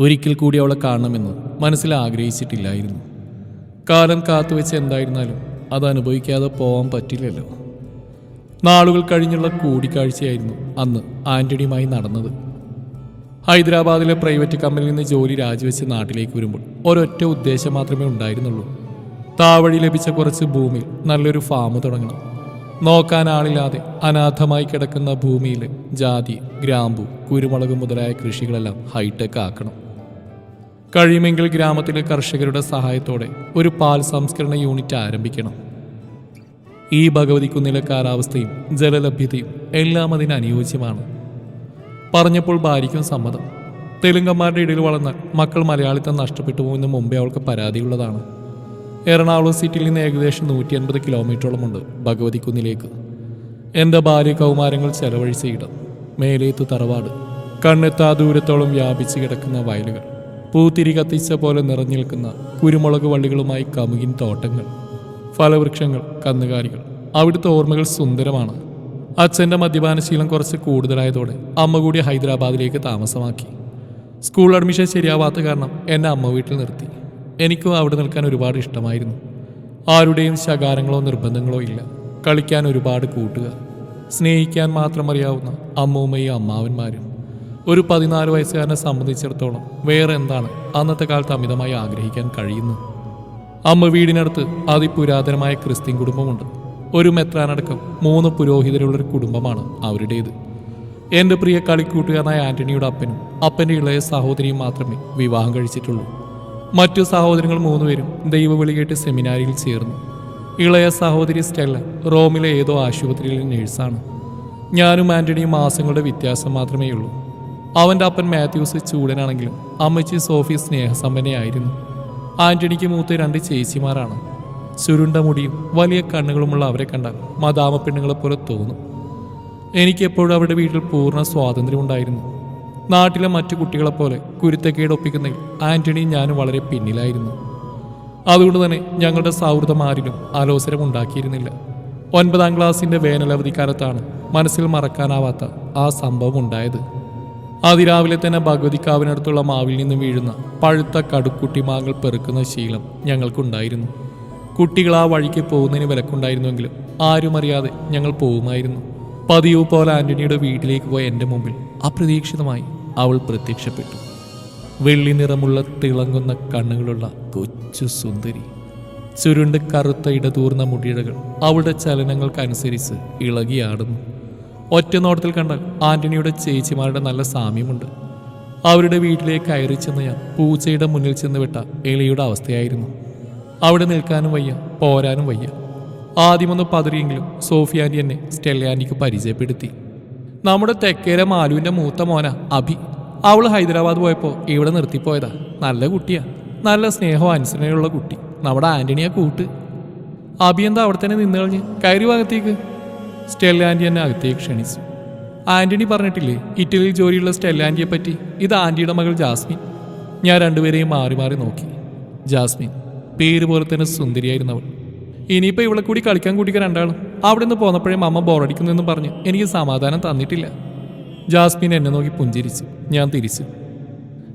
ഒരിക്കൽ കൂടി അവളെ കാണണമെന്ന് മനസ്സിൽ ആഗ്രഹിച്ചിട്ടില്ലായിരുന്നു. കാലം കാത്തുവെച്ച് എന്തായിരുന്നാലും അത് അനുഭവിക്കാതെ പോകാൻ പറ്റില്ലല്ലോ. നാളുകൾ കഴിഞ്ഞുള്ള കൂടിക്കാഴ്ചയായിരുന്നു അന്ന് ആന്റണിയുമായി നടന്നത്. ഹൈദരാബാദിലെ പ്രൈവറ്റ് കമ്പനിയിൽ നിന്ന് ജോലി രാജിവെച്ച് നാട്ടിലേക്ക് വരുമ്പോൾ ഒരൊറ്റ ഉദ്ദേശം മാത്രമേ ഉണ്ടായിരുന്നുള്ളൂ. താവഴി ലഭിച്ച കുറച്ച് ഭൂമി നല്ലൊരു ഫാം തുടങ്ങണം. നോക്കാൻ ആളില്ലാതെ അനാഥമായി കിടക്കുന്ന ഭൂമിയിൽ ജാതി ഗ്രാമ്പു കുരുമുളക് മുതലായ കൃഷികളെല്ലാം ഹൈടെക് ആക്കണം. കഴിയുമെങ്കിൽ ഗ്രാമത്തിലെ കർഷകരുടെ സഹായത്തോടെ ഒരു പാൽ സംസ്കരണ യൂണിറ്റ് ആരംഭിക്കണം. ഈ ഭഗവതി കുന്നിലെ കാലാവസ്ഥയും ജലലഭ്യതയും എല്ലാം അതിന് അനുയോജ്യമാണ്. പറഞ്ഞപ്പോൾ ഭാര്യയ്ക്കും സമ്മതം. തെലുങ്കന്മാരുടെ ഇടയിൽ വളർന്ന മക്കൾ മലയാളിത്തം നഷ്ടപ്പെട്ടു പോകുന്ന മുമ്പേ അവൾക്ക് പരാതിയുള്ളതാണ്. എറണാകുളം സിറ്റിയിൽ നിന്ന് ഏകദേശം നൂറ്റി അൻപത് കിലോമീറ്ററോളമുണ്ട് ഭഗവതി കുന്നിലേക്ക് എന്റെ ഭാര്യ കൗമാരങ്ങൾ ചെലവഴിച്ച ഇടം. മേലേത്ത് തറവാട്. കണ്ണെത്താ ദൂരത്തോളം വ്യാപിച്ചു കിടക്കുന്ന വയലുകൾ. പൂത്തിരി കത്തിച്ച പോലെ നിറഞ്ഞു നിൽക്കുന്ന കുരുമുളക് വള്ളികളുമായി കമുകിൻ തോട്ടങ്ങൾ ഫലവൃക്ഷങ്ങൾ കന്നുകാലികൾ. അവിടുത്തെ ഓർമ്മകൾ സുന്ദരമാണ്. അച്ഛന്റെ മദ്യപാനശീലം കുറച്ച് കൂടുതലായതോടെ അമ്മ കൂടി ഹൈദരാബാദിലേക്ക് താമസമാക്കി. സ്കൂൾ അഡ്മിഷൻ ശരിയാവാത്ത കാരണം എന്നെ അമ്മ വീട്ടിൽ നിർത്തി. എനിക്കും അവിടെ നിൽക്കാൻ ഒരുപാട് ഇഷ്ടമായിരുന്നു. ആരുടെയും ശകാരങ്ങളോ നിർബന്ധങ്ങളോ ഇല്ല. കളിക്കാൻ ഒരുപാട് കൂട്ടുകാർ. സ്നേഹിക്കാൻ മാത്രം അറിയാവുന്ന അമ്മൂമ്മയും അമ്മാവന്മാരും. ഒരു പതിനാല് വയസ്സുകാരനെ സംബന്ധിച്ചിടത്തോളം വേറെ എന്താണ് അന്നത്തെ കാലത്ത് അമിതമായി ആഗ്രഹിക്കാൻ കഴിയുന്നത്? അമ്മ വീടിനടുത്ത് അതിപുരാതനമായ ക്രിസ്ത്യൻ കുടുംബമുണ്ട്. ഒരു മെത്രാനടക്കം മൂന്ന് പുരോഹിതരുള്ളൊരു കുടുംബമാണ് അവരുടേത്. എന്റെ പ്രിയ കളിക്കൂട്ടുകാരനായ ആന്റണിയുടെ അപ്പനും അപ്പന്റെ ഇളയ സഹോദരിയും മാത്രമേ വിവാഹം കഴിച്ചിട്ടുള്ളൂ. മറ്റു സഹോദരങ്ങൾ മൂന്നുപേരും ദൈവവിളി കേട്ട് സെമിനാരിയിൽ ചേർന്നു. ഇളയ സഹോദരി സ്റ്റെല്ല റോമിലെ ഏതോ ആശുപത്രിയിലെ നേഴ്സാണ് ഞാനും ആന്റണിയും മാസങ്ങളുടെ വ്യത്യാസം മാത്രമേ ഉള്ളൂ അവന്റെ അപ്പൻ മാത്യൂസ് ചൂടനാണെങ്കിലും അമ്മച്ചി സോഫി സ്നേഹസമ്പന്നയായിരുന്നു. ആന്റണിക്ക് മൂത്ത രണ്ട് ചേച്ചിമാരാണ്. ചുരുണ്ട മുടിയും വലിയ കണ്ണുകളുമുള്ള അവരെ കണ്ടാൽ മദാമ പെണ്ണുങ്ങളെ പോലെ തോന്നും. എനിക്കെപ്പോഴും അവരുടെ വീട്ടിൽ പൂർണ സ്വാതന്ത്ര്യമുണ്ടായിരുന്നു നാട്ടിലെ മറ്റു കുട്ടികളെപ്പോലെ കുരുത്തക്കേട് ഒപ്പിക്കുന്നതിൽ ആന്റണിയും ഞാനും വളരെ പിന്നിലായിരുന്നു. അതുകൊണ്ട് തന്നെ ഞങ്ങളുടെ സൗഹൃദം ആരിലും അലോസരം ഉണ്ടാക്കിയിരുന്നില്ല ഒൻപതാം ക്ലാസ്സിന്റെ വേനലവധിക്കാലത്താണ് മനസ്സിൽ മറക്കാനാവാത്ത ആ സംഭവം ഉണ്ടായത്. അതിരാവിലെ തന്നെ ഭഗവതിക്കാവിനടുത്തുള്ള മാവിൽ നിന്ന് വീഴുന്ന പഴുത്ത കടുക്കുട്ടി മാങ്ങൾ പെറുക്കുന്ന ശീലം ഞങ്ങൾക്കുണ്ടായിരുന്നു. കുട്ടികൾ ആ വഴിക്ക് പോകുന്നതിന് വിലക്കുണ്ടായിരുന്നുവെങ്കിലും ആരും അറിയാതെ ഞങ്ങൾ പോകുമായിരുന്നു. പതിവ് പോലെ ആന്റണിയുടെ വീട്ടിലേക്ക് പോയ എന്റെ മുമ്പിൽ അപ്രതീക്ഷിതമായി അവൾ പ്രത്യക്ഷപ്പെട്ടു. വെള്ളി നിറമുള്ള തിളങ്ങുന്ന കണ്ണുകളുള്ള കൊച്ചു സുന്ദരി. ചുരുണ്ട് കറുത്ത ഇടതൂർന്ന മുടിയിഴകൾ അവളുടെ ചലനങ്ങൾക്കനുസരിച്ച് ഇളകിയാടുന്നു. ഒറ്റ നോട്ടത്തിൽ കണ്ടാൽ ആന്റണിയുടെ ചേച്ചിമാരുടെ നല്ല സാമ്യമുണ്ട്. അവരുടെ വീട്ടിലേക്ക് കയറി ചെന്ന ഞാൻ പൂച്ചയുടെ മുന്നിൽ ചെന്ന് വിട്ട എലിയുടെ അവസ്ഥയായിരുന്നു. അവിടെ നിൽക്കാനും വയ്യ പോരാനും വയ്യ. ആദ്യമൊന്ന് പതറിയെങ്കിലും സോഫിയാന്റി എന്നെ സ്റ്റെല്ലാന്റിക്ക് പരിചയപ്പെടുത്തി. നമ്മുടെ തെക്കേര മാലുവിന്റെ മൂത്ത മോന അഭി. അവൾ ഹൈദരാബാദ് പോയപ്പോൾ ഇവിടെ നിർത്തിപ്പോയതാ. നല്ല കുട്ടിയാ. നല്ല സ്നേഹവും അനുസരണയുള്ള കുട്ടി. നമ്മുടെ ആന്റണിയാ കൂട്ട്. അഭി എന്താ അവിടെ തന്നെ നിന്ന് കഴിഞ്ഞ് കയറി ഭാഗത്തേക്ക് സ്റ്റെല്ല ആന്റി എന്നെ അകത്തേക്ക് ക്ഷണിച്ചു. ആന്റണി പറഞ്ഞിട്ടില്ലേ ഇറ്റലിയിൽ ജോലിയുള്ള സ്റ്റെല്ലാൻഡിയെ പറ്റി ഇത് ആന്റിയുടെ മകൾ ജാസ്മിൻ. ഞാൻ രണ്ടുപേരെയും മാറി മാറി നോക്കി. ജാസ്മിൻ പേര് പോലെ തന്നെ സുന്ദരിയായിരുന്നു അവൾ ഇനിയിപ്പോൾ ഇവളെ കൂടി കളിക്കാൻ കൂട്ടിക്ക രണ്ടാളും. അവിടെ നിന്ന് പോന്നപ്പോഴേ അമ്മ ബോറടിക്കുന്നെന്നും പറഞ്ഞ് എനിക്ക് സമാധാനം തന്നിട്ടില്ല. ജാസ്മിൻ എന്നെ നോക്കി പുഞ്ചിരിച്ചു. ഞാൻ തിരിച്ചു.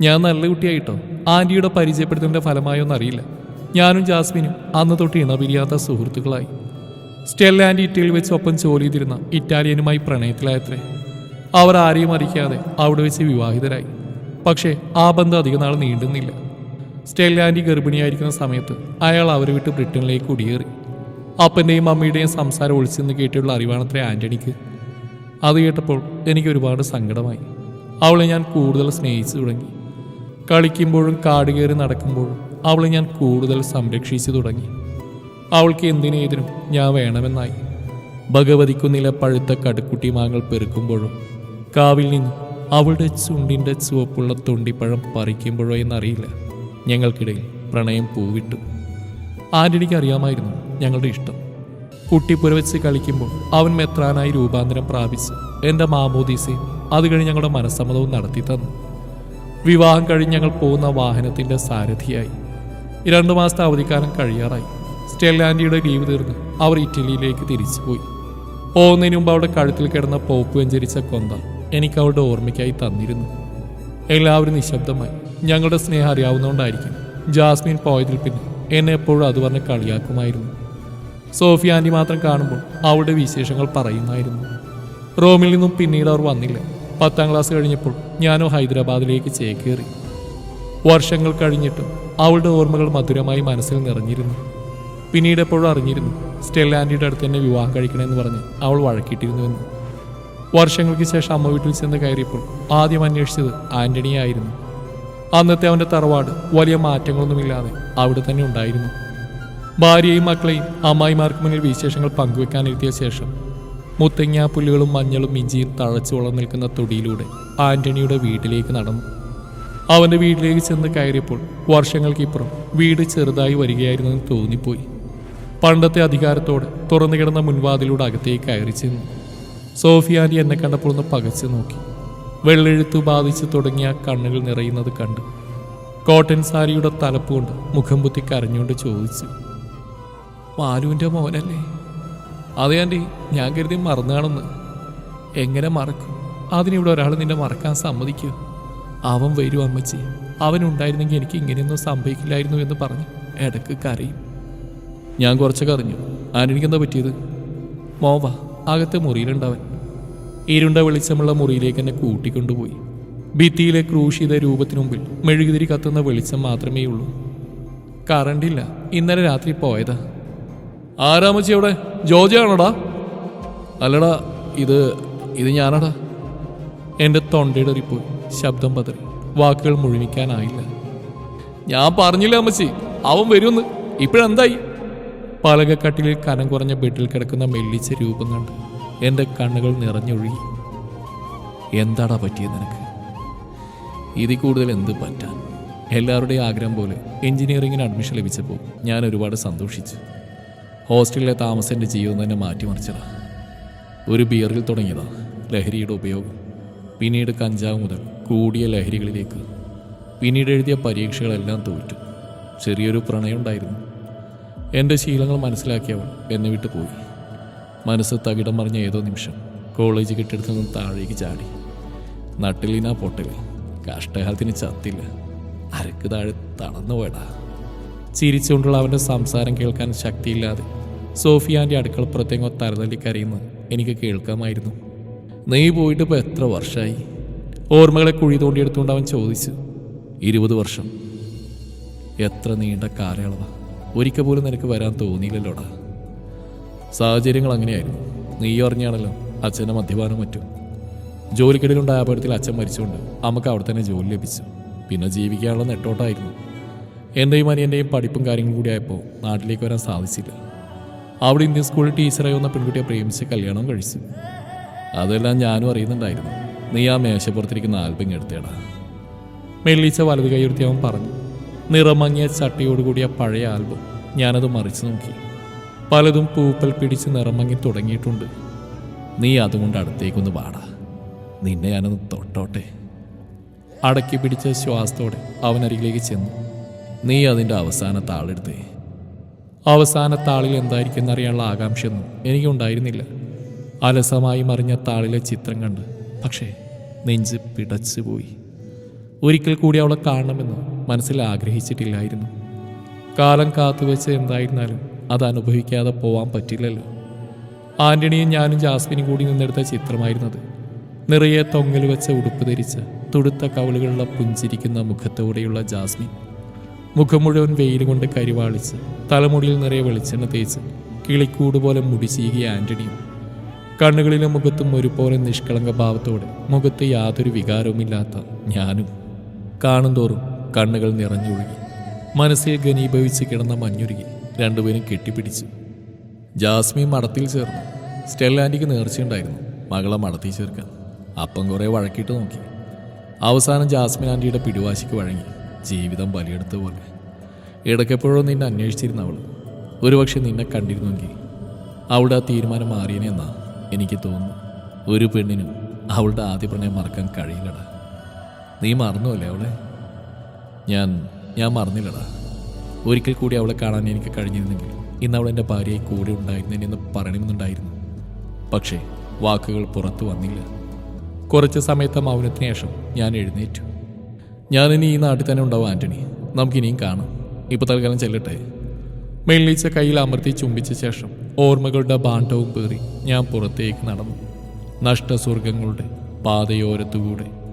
ഞാൻ നല്ല കുട്ടിയായിട്ടോ? ആന്റിയുടെ പരിചയപ്പെടുത്തലിന്റെ ഫലമായോ അറിയില്ല ഞാനും ജാസ്മിനും അന്ന് തൊട്ട് ഇണപിരിയാത്ത സുഹൃത്തുക്കളായി. സ്റ്റെല്ല ആൻഡ് ഇറ്റലിയിൽ വെച്ച് ഒപ്പം ജോലി ചെയ്തിരുന്ന ഇറ്റാലിയനുമായി പ്രണയത്തിലായത്രേ. അവർ ആരെയും അറിയിക്കാതെ അവിടെ വെച്ച് വിവാഹിതരായി. പക്ഷേ ആ ബന്ധം അധികം നാൾ നീണ്ടുന്നില്ല സ്റ്റെല്ല ആൻഡി ഗർഭിണിയായിരിക്കുന്ന സമയത്ത് അയാൾ അവരെ വിട്ട് ബ്രിട്ടനിലേക്ക് കുടിയേറി. അപ്പന്റെയും അമ്മയുടെയും സംസാരം ഒളിച്ചെന്ന് കേട്ടിട്ടുള്ള അറിവാണത്രേ ആന്റണിക്ക് അത് കേട്ടപ്പോൾ എനിക്ക് ഒരുപാട് സങ്കടമായി. അവളെ ഞാൻ കൂടുതൽ സ്നേഹിച്ചു തുടങ്ങി. കളിക്കുമ്പോഴും കാട് കയറി നടക്കുമ്പോഴും അവളെ ഞാൻ കൂടുതൽ സംരക്ഷിച്ചു തുടങ്ങി. അവൾക്ക് എന്തിനേതിനും ഞാൻ വേണമെന്നായി. ഭഗവതിക്കുന്നിലെ പഴുത്ത കടുക്കുട്ടി മാങ്ങൾ പെറുക്കുമ്പോഴും കാവിൽ നിന്ന് അവളുടെ ചുണ്ടിന്റെ ചുവപ്പുള്ള തൊണ്ടിപ്പഴം പറിക്കുമ്പോഴോ എന്നറിയില്ല. ഞങ്ങൾക്കിടയിൽ പ്രണയം പൂവിട്ടു. ആന്റണിക്ക് അറിയാമായിരുന്നു ഞങ്ങളുടെ ഇഷ്ടം. കുട്ടിപ്പുര വെച്ച് കളിക്കുമ്പോൾ അവൻ മെത്രാനായി രൂപാന്തരം പ്രാപിച്ച് എന്റെ മാമോദീസയും അത് കഴിഞ്ഞ് ഞങ്ങളുടെ മനസ്സമ്മതവും നടത്തി തന്നു. വിവാഹം കഴിഞ്ഞ് ഞങ്ങൾ പോകുന്ന വാഹനത്തിന്റെ സാരഥിയായി. രണ്ടു മാസത്തെ അവധിക്കാലം കഴിയാറായി. സ്റ്റെല്ലാൻഡിയുടെ ലീവ് തീർന്ന് അവർ ഇറ്റലിയിലേക്ക് തിരിച്ചുപോയി പോകുന്നതിന് മുമ്പ് അവിടെ കഴുത്തിൽ കിടന്ന പോപ്പ് വെഞ്ചരിച്ച കൊന്ത എനിക്ക് അവളുടെ ഓർമ്മയ്ക്കായി തന്നിരുന്നു. എല്ലാവരും നിശബ്ദമായി ഞങ്ങളുടെ സ്നേഹം അറിയാവുന്നതുകൊണ്ടായിരിക്കും ജാസ്മിൻ പോയതിൽ പിന്നെ എന്നെ എപ്പോഴും അത് പറഞ്ഞ് കളിയാക്കുമായിരുന്നു. സോഫിയ ആന്റി മാത്രം കാണുമ്പോൾ അവളുടെ വിശേഷങ്ങൾ പറയുമായിരുന്നു. റോമിൽ നിന്നും പിന്നീട് അവർ വന്നില്ല. പത്താം ക്ലാസ് കഴിഞ്ഞപ്പോൾ ഞാനോ ഹൈദരാബാദിലേക്ക് ചേക്കേറി. വർഷങ്ങൾ കഴിഞ്ഞിട്ടും അവളുടെ ഓർമ്മകൾ മധുരമായി മനസ്സിൽ നിറഞ്ഞിരുന്നു. പിന്നീട് എപ്പോഴും അറിഞ്ഞിരുന്നു. സ്റ്റെല്ലാൻഡിയുടെ അടുത്ത് തന്നെ വിവാഹം കഴിക്കണമെന്ന് പറഞ്ഞ് അവൾ വഴക്കിട്ടിരുന്നുവെന്ന്. വർഷങ്ങൾക്ക് ശേഷം അമ്മ വീട്ടിൽ ചെന്ന് കയറിയപ്പോൾ ആദ്യം അന്വേഷിച്ചത് ആന്റണിയായിരുന്നു. അന്നത്തെ അവന്റെ തറവാട് വലിയ മാറ്റങ്ങളൊന്നുമില്ലാതെ അവിടെ തന്നെ ഉണ്ടായിരുന്നു. ഭാര്യയും മക്കളെയും അമ്മായിമാർക്ക് മുന്നിൽ വിശേഷങ്ങൾ പങ്കുവെക്കാനെത്തിയ ശേഷം മുത്തങ്ങ പുല്ലുകളും മഞ്ഞളും ഇഞ്ചിയും തഴച്ചു വളർന്നു നിൽക്കുന്ന തൊടിയിലൂടെ ആന്റണിയുടെ വീട്ടിലേക്ക് നടന്നു. അവന്റെ വീട്ടിലേക്ക് ചെന്ന് കയറിയപ്പോൾ വർഷങ്ങൾക്കിപ്പുറം വീട് ചെറുതായി വരികയായിരുന്നെന്ന് തോന്നിപ്പോയി. പണ്ടത്തെ അധികാരത്തോട് തുറന്നു കിടന്ന മുൻവാതിലൂടെ അകത്തേക്ക് കയറി ചെന്നു. സോഫിയാനി എന്നെ കണ്ടപ്പോൾ ഒന്ന് പകച്ചു നോക്കി. വെള്ളെഴുത്തു ബാധിച്ച് തുടങ്ങിയ കണ്ണുകൾ നിറയുന്നത് കണ്ട്. കോട്ടൻ സാരിയുടെ തലപ്പുകൊണ്ട് മുഖം പുത്തി കരഞ്ഞുകൊണ്ട് ചോദിച്ചു മാലുവിന്റെ മോനല്ലേ? അതെ ആന്റി ഞാൻ കരുതി മറന്നാണെന്ന്. എങ്ങനെ മറക്കും? അതിനിവിടെ ഒരാൾ നിന്നെ മറക്കാൻ സമ്മതിക്കൂ? അവൻ വരും അമ്മച്ചി. അവനുണ്ടായിരുന്നെങ്കിൽ എനിക്ക് ഇങ്ങനെയൊന്നും സംഭവിക്കില്ലായിരുന്നു എന്ന് പറഞ്ഞ് ഇടയ്ക്ക് കരയും. ഞാൻ കുറച്ചൊക്കെ അറിഞ്ഞു. ആരെനിക്കെന്താ പറ്റിയത്? മോവ അകത്തെ മുറിയിലുണ്ടവൻ. ഇരുണ്ട വെളിച്ചമുള്ള മുറിയിലേക്ക് എന്നെ കൂട്ടിക്കൊണ്ടുപോയി. ഭിത്തിയിലെ ക്രൂശിത രൂപത്തിനു മുമ്പിൽ മെഴുകുതിരി കത്തുന്ന വെളിച്ചം മാത്രമേ ഉള്ളൂ കറണ്ടില്ല ഇന്നലെ രാത്രി പോയതാ. ആരാമച്ചി അവിടെ? ജോജയാണോടാ അല്ലടാ ഇത് ഇത് ഞാനടാ. എന്റെ തൊണ്ടയിടറിപ്പോയി ശബ്ദം പതറി. വാക്കുകൾ മുഴുമിക്കാനായില്ല. ഞാൻ പറഞ്ഞില്ല അമ്മച്ചി അവൻ വരുമെന്ന്. ഇപ്പോഴെന്തായി? പലകക്കട്ടിലിൽ കനം കുറഞ്ഞ ബെഡിൽ കിടക്കുന്ന മെല്ലിച്ച രൂപം കണ്ട് എന്റെ കണ്ണുകൾ നിറഞ്ഞൊഴുകി. എന്താടാ പറ്റിയത് നിനക്ക്? ഇതിൽ കൂടുതൽ എന്ത് പറ്റാൻ? എല്ലാവരുടെയും ആഗ്രഹം പോലെ എഞ്ചിനീയറിങ്ങിന് അഡ്മിഷൻ ലഭിച്ചപ്പോൾ ഞാൻ ഒരുപാട് സന്തോഷിച്ചു. ഹോസ്റ്റലിലെ താമസം എന്റെ ജീവിതം തന്നെ മാറ്റിമറിച്ചതാണ് ഒരു ബിയറിൽ തുടങ്ങിയതാ ലഹരിയുടെ ഉപയോഗം. പിന്നീട് കഞ്ചാവ് മുതൽ കൂടിയ ലഹരികളിലേക്ക്. പിന്നീട് എഴുതിയ പരീക്ഷകളെല്ലാം തോറ്റു. ചെറിയൊരു പ്രണയം ഉണ്ടായിരുന്നു. എന്റെ ശീലങ്ങൾ മനസ്സിലാക്കിയവൾ എന്നെ വിട്ടു പോയി. മനസ്സ് തകിടം മറിഞ്ഞ ഏതോ നിമിഷം കോളേജ് കെട്ടിടത്തിൽ നിന്ന് താഴേക്ക് ചാടി. നട്ടിലിനാ പൊട്ടൽ കഷ്ടകാലത്തിന് ചത്തില്ല. അരക്ക് താഴെ തണന്നു പോയടാ. ചിരിച്ചുകൊണ്ടുള്ള അവന്റെ സംസാരം കേൾക്കാൻ ശക്തിയില്ലാതെ സോഫിയാന്റെ അടുക്കളപ്പുറത്തേങ്ങോ തരതല്ലി കരയുന്നത് എനിക്ക് കേൾക്കാമായിരുന്നു. നീ പോയിട്ട് ഇപ്പോൾ എത്ര വർഷമായി ഓർമ്മകളെ കുഴി തോണ്ടിയെടുത്തുകൊണ്ട് അവൻ ചോദിച്ചു. ഇരുപത് വർഷം. എത്ര നീണ്ട കാലയളവാ. ഒരിക്കൽ പോലും നിനക്ക് വരാൻ തോന്നിയില്ലല്ലോടാ. സാഹചര്യങ്ങൾ അങ്ങനെയായിരുന്നു. നീ അറിഞ്ഞാണല്ലോ അച്ഛന്റെ മദ്യപാനം മറ്റും ജോലിക്കിടയിലുണ്ടായ അപകടത്തിൽ അച്ഛൻ മരിച്ചുകൊണ്ട് അമ്മയ്ക്ക് അവിടെ തന്നെ ജോലി ലഭിച്ചു. പിന്നെ ജീവിക്കാനുള്ള നെട്ടോട്ടായിരുന്നു. എന്റെയും അനിയന്റെയും പഠിപ്പും കാര്യങ്ങളും കൂടി ആയപ്പോൾ നാട്ടിലേക്ക് വരാൻ സാധിച്ചില്ല. അവിടെ ഇന്ത്യൻ സ്കൂളിൽ ടീച്ചറായി വന്ന പെൺകുട്ടിയെ പ്രേമിച്ച് കല്യാണം കഴിച്ചു. അതെല്ലാം ഞാനും അറിയുന്നുണ്ടായിരുന്നു. നീ ആ മേശപ്പുറത്തിരിക്കുന്ന ആൽബം എടുത്തേടാ. മെല്ലിച്ച വലത് കൈയുർത്തി അവൻ പറഞ്ഞു. നിറമങ്ങിയ ചട്ടിയോടുകൂടിയ പഴയ ആൽബം ഞാനത് മറിച്ചു നോക്കി. പലതും പൂപ്പൽ പിടിച്ച് നിറമങ്ങി തുടങ്ങിയിട്ടുണ്ട്. നീ അതുകൊണ്ട് അടുത്തേക്കൊന്ന് പാടാ നിന്നെ ഞാനൊന്ന് തൊട്ടോട്ടെ. അടക്കി പിടിച്ച ശ്വാസത്തോടെ അവനരികിലേക്ക് ചെന്നു. നീ അതിന്റെ അവസാന താളെടുത്തേ. അവസാന താളിൽ എന്തായിരിക്കും എന്നറിയാനുള്ള ആകാംക്ഷയൊന്നും എനിക്കുണ്ടായിരുന്നില്ല. അലസമായി മറിഞ്ഞ താളിലെ ചിത്രം കണ്ട് പക്ഷേ നെഞ്ച് പിടച്ചുപോയി. ഒരിക്കൽ കൂടി അവളെ കാണണമെന്ന്? മനസ്സിൽ ആഗ്രഹിച്ചിട്ടില്ലായിരുന്നു. കാലം കാത്തുവെച്ച് എന്തായിരുന്നാലും അത് അനുഭവിക്കാതെ പോവാൻ പറ്റില്ലല്ലോ. ആന്റണിയും ഞാനും ജാസ്മിനും കൂടി നിന്നെടുത്ത ചിത്രമായിരുന്നത്. നിറയെ തൊങ്ങൽ വെച്ച ഉടുപ്പ് ധരിച്ച് തുടുത്ത കവളുകളുള്ള പുഞ്ചിരിക്കുന്ന മുഖത്തോടെയുള്ള ജാസ്മിൻ. മുഖം മുഴുവൻ വെയിൽ കൊണ്ട് കരിവാളിച്ച് തലമുടിയിൽ നിറയെ വെളിച്ചെണ്ണ തേച്ച് കിളിക്കൂട് പോലെ മുടി ആന്റണിയും കണ്ണുകളിലും മുഖത്തും ഒരുപോലെ നിഷ്കളങ്ക ഭാവത്തോടെ മുഖത്ത് യാതൊരു വികാരവുമില്ലാത്ത ഞാനും. കാണുന്തോറും കണ്ണുകൾ നിറഞ്ഞൊഴുകി. മനസ്സിൽ ഘനീഭവിച്ച് കിടന്ന മഞ്ഞുരുകി രണ്ടുപേരും കെട്ടിപ്പിടിച്ചു. ജാസ്മി മടത്തിൽ ചേർന്നു. സ്റ്റെല്ലാൻഡിക്ക് നേർച്ചയുണ്ടായിരുന്നു. മകളെ മടത്തിൽ ചേർക്കാൻ. അപ്പം കുറേ വഴക്കിട്ട് നോക്കി. അവസാനം ജാസ്മിൻ ആന്റിയുടെ പിടിവാശിക്ക് വഴങ്ങി. ജീവിതം ബലിയെടുത്ത പോലെ. ഇടയ്ക്കെപ്പോഴോ നിന്നെ അന്വേഷിച്ചിരുന്ന അവൾ ഒരുപക്ഷെ നിന്നെ കണ്ടിരുന്നെങ്കിൽ. അവളുടെ ആ തീരുമാനം മാറിയനെന്നാ എനിക്ക് തോന്നുന്നു. ഒരു പെണ്ണിനും അവളുടെ ആദ്യ പ്രണയം മറക്കാൻ കഴിയില്ലടാ. നീ മറന്നുവല്ലേ അവളെ? ഞാൻ ഞാൻ മറന്നില്ലടാ. ഒരിക്കൽ കൂടി അവളെ കാണാൻ എനിക്ക് കഴിഞ്ഞിരുന്നെങ്കിൽ ഇന്ന് അവൾ എന്റെ ഭാര്യയെ കൂടെ ഉണ്ടായിരുന്നതിനെന്ന് പറയണമെന്നുണ്ടായിരുന്നു. പക്ഷേ വാക്കുകൾ പുറത്തു വന്നില്ല. കുറച്ച് സമയത്തെ മൗനത്തിന് ശേഷം ഞാൻ എഴുന്നേറ്റു. ഞാനിനി ഈ നാട്ടിൽ തന്നെ ഉണ്ടാവും ആന്റണി. നമുക്കിനിയും കാണാം. ഇപ്പൊ തൽക്കാലം ചെല്ലട്ടെ. മെല്ലിച്ച കയ്യിൽ അമർത്തി ചുംബിച്ച ശേഷം ഓർമ്മകളുടെ ഭാണ്ഡവും പേറി ഞാൻ പുറത്തേക്ക് നടന്നു. നഷ്ടസ്വർഗങ്ങളുടെ പാതയോരത്തുകൂടെ